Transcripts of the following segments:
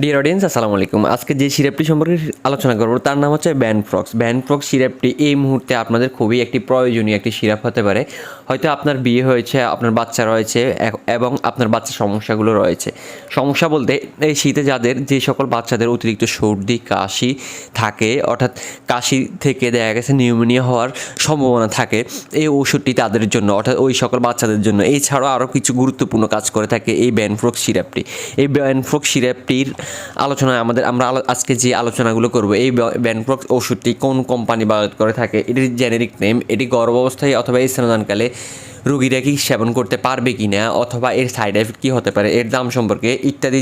Dear audience আসসালামু আলাইকুম আজকে যে সিরাপটি সম্পর্কে আলোচনা করব, তার নাম হচ্ছে ব্যানফ্রক্স ব্যানফ্রক্স সিরাপটি এই মুহূর্তে আপনাদের খুবই একটি প্রয়োজনীয় একটি সিরাপ হতে পারে। হয়তো আপনার বিয়ে হয়েছে, আপনার বাচ্চা রয়েছে এবং আপনার বাচ্চার সমস্যাগুলো রয়েছে। সমস্যা বলতে, এই শীতে যাদের যে সকল বাচ্চাদের অতিরিক্ত সর্দি, কাশি থাকে, অর্থাৎ কাশি থেকে দেখা গেছে নিউমোনিয়া হওয়ার সম্ভাবনা থাকে, এই ওষুধটি তাদের জন্য, অর্থাৎ ওই সকল বাচ্চাদের জন্য। এছাড়াও আরও কিছু গুরুত্বপূর্ণ কাজ করে থাকে এই ব্যানফ্রক্স সিরাপটি। এই ব্যানফ্রক্স সিরাপটির আলোচনায় আমাদের আমরা আজকে যে আলোচনাগুলো করব, এই ব্যানক্রক্স ওষুধটি কোন কোম্পানি বাজার করে থাকে, এটির জেনেরিক নেম এটি গর্ভ অবস্থায় অথবা এই স্নানকালে রোগীরা কি সেবন করতে পারবে কি না অথবা এর সাইড এফেক্ট কী হতে পারে, এর দাম সম্পর্কে ইত্যাদি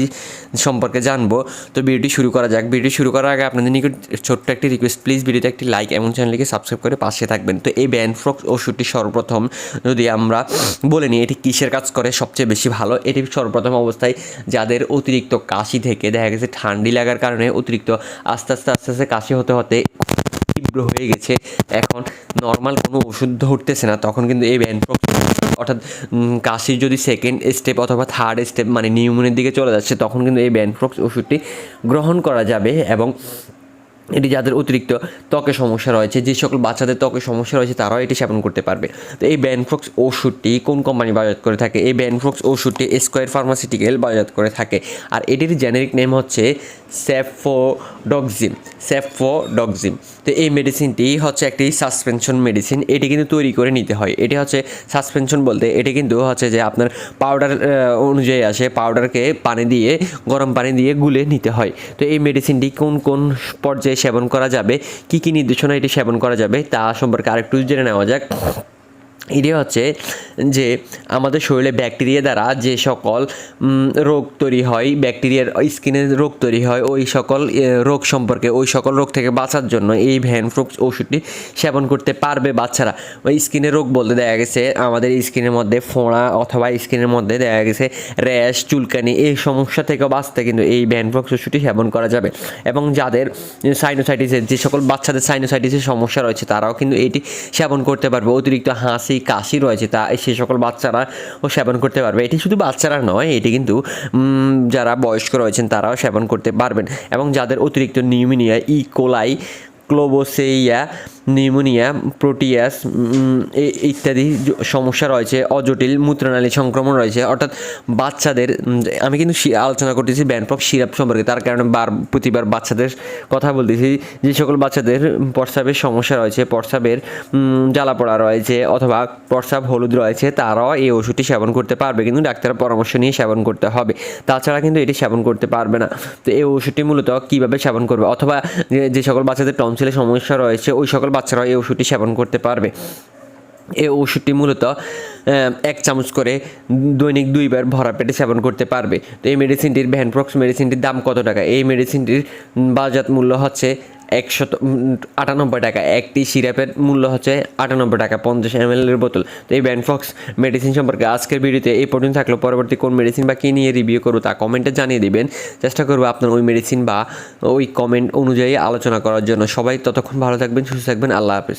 সম্পর্কে জানব। তো ভিডিওটি শুরু করা যাক। ভিডিও শুরু করার আগে আপনাদের নিকট ছোট্ট একটি রিকোয়েস্ট প্লিজ ভিডিওতে একটি লাইক এবং চ্যানেলটিকে সাবস্ক্রাইব করে পাশে থাকবেন। তো এই ব্যানফ্রক্স ওষুধটি সর্বপ্রথম যদি আমরা বলে নিই, এটি কিসের কাজ করে সবচেয়ে বেশি ভালো? এটি সর্বপ্রথম অবস্থায় যাদের অতিরিক্ত কাশি থেকে দেখা গেছে ঠান্ডি লাগার কারণে অতিরিক্ত আস্তে আস্তে আস্তে আস্তে কাশি হতে হতে তীব্র হয়ে গেছে। এখন নর্মাল কোনো ওষুধ ধরতেছে না, তখন কিন্তু এই ব্যানফ্রক্স অর্থাৎ কাশির যদি সেকেন্ড স্টেপ অথবা থার্ড স্টেপ মানে নিউমোনিয়ার দিকে চলে যাচ্ছে, তখন কিন্তু এই ব্যানফ্রক্স ওষুধটি গ্রহণ করা যাবে এবং এটি যাদের অতিরিক্ত ত্বকের সমস্যা রয়েছে, যে সকল বাচ্চাদের ত্বকের সমস্যা রয়েছে, তারাও এটি সেবন করতে পারবে। তো এই ব্যানফ্রক্স ওষুধটি কোন কোম্পানি বাজার করে থাকে? এই ব্যানফ্রক্স ওষুধটি স্কোয়ার ফার্মাসিউটিক্যাল বাজার করে থাকে। আর এটির জেনেরিক নেম হচ্ছে সেফোডক্সিম সেফোডক্সিম তো এই মেডিসিনটি হচ্ছে একটি সাসপেনশন মেডিসিন এটি কিন্তু তৈরি করে নিতে হয়। এটি হচ্ছে সাসপেনশন বলতে, এটি কিন্তু হচ্ছে যে আপনার পাউডার অনুযায়ী আসে পাউডারকে পানি দিয়ে, গরম পানি দিয়ে গুলে নিতে হয়। তো এই মেডিসিনটি কোন কোন পর্যায়ে সেবন করা যাবে? কী কী নির্দেশনা এটি সেবন করা যাবে? তা সম্পর্কে আরেকটু জেনে নেওয়া যাক। এটি হচ্ছে যে আমাদের শরীরে ব্যাকটেরিয়া দ্বারা যে সকল রোগ তৈরি হয় ব্যাকটেরিয়ার স্কিনের রোগ তৈরি হয়, ওই সকল রোগ সম্পর্কে, ওই সকল রোগ থেকে বাঁচার জন্য এই ভ্যানফ্রুক্স ওষুধটি সেবন করতে পারবে বাচ্চারা। ওই স্কিনের রোগ বলতে দেখা গেছে, আমাদের স্কিনের মধ্যে ফোঁড়া অথবা স্কিনের মধ্যে দেখা গেছে র্যাশ চুলকানি, এই সমস্যা থেকে বাঁচতে কিন্তু এই ভ্যানফ্রক্স ওষুধটি সেবন করা যাবে। এবং যাদের সাইনোসাইটিসের যে সকল বাচ্চাদের সাইনোসাইটিসের সমস্যা রয়েছে, তারাও কিন্তু এটি সেবন করতে পারবে। অতিরিক্ত হাসি কাশি রয়েছে, তা সে সকল বাচ্চারা ও সেবন করতে পারবে। এটি শুধু বাচ্চারা নয়, এটি কিন্তু যারা বয়স্ক রয়েছেন তারাও সেবন করতে পারবেন। এবং যাদের অতিরিক্ত pneumonia E coli coli Klebsiella pneumonia Proteus ইত্যাদি সমস্যা রয়েছে অজটিল মূত্রনালী সংক্রমণ রয়েছে। অর্থাৎ বাচ্চাদের আমি কিন্তু আলোচনা করতেছি ব্যানপক সিরাপ সম্পর্কে। তার কারণে বার প্রতিবার বাচ্চাদের কথা বলতেছি। যে সকল বাচ্চাদের প্রস্রাবের সমস্যা রয়েছে প্রস্রাবের উম, জ্বালা পড়া রয়েছে অথবা প্রস্রাব হলুদ রয়েছে তারাও এই ওষুধটি সেবন করতে পারবে। কিন্তু ডাক্তারের পরামর্শ নিয়ে সেবন করতে হবে। তাছাড়া কিন্তু এটি সেবন করতে পারবে না। তো এই ওষুধটি মূলত কীভাবে সেবন করবে? অথবা যে সকল বাচ্চাদের টনসিলের সমস্যা রয়েছে ওই সকল বাচ্চারাও এই ওষুধটি সেবন করতে পারবে। এই ওষুধটি মূলত এক চামচ করে দৈনিক দুইবার ভরা পেটে সেবন করতে পারবে। তো এই মেডিসিনটির ভ্যানপ্রক্স মেডিসিনটির দাম কত টাকা? এই মেডিসিনটির বাজার মূল্য হচ্ছে একশত আটানব্বই টাকা। একটি সিরাপের মূল্য হচ্ছে আটানব্বই টাকা, পঞ্চাশ এম এর বোতল। তো এই ব্যানফক্স মেডিসিন সম্পর্কে আজকের ভিডিওতে এই পর্যন্ত থাকল। পরবর্তী কোন মেডিসিন বা কী নিয়ে রিভিউ করব তা কমেন্টে জানিয়ে দিবেন। চেষ্টা করব আপনার ওই মেডিসিন বা ওই কমেন্ট অনুযায়ী আলোচনা করার জন্য। সবাই ততক্ষণ ভালো থাকবেন, সুস্থ থাকবেন। আল্লাহ হাফেজ।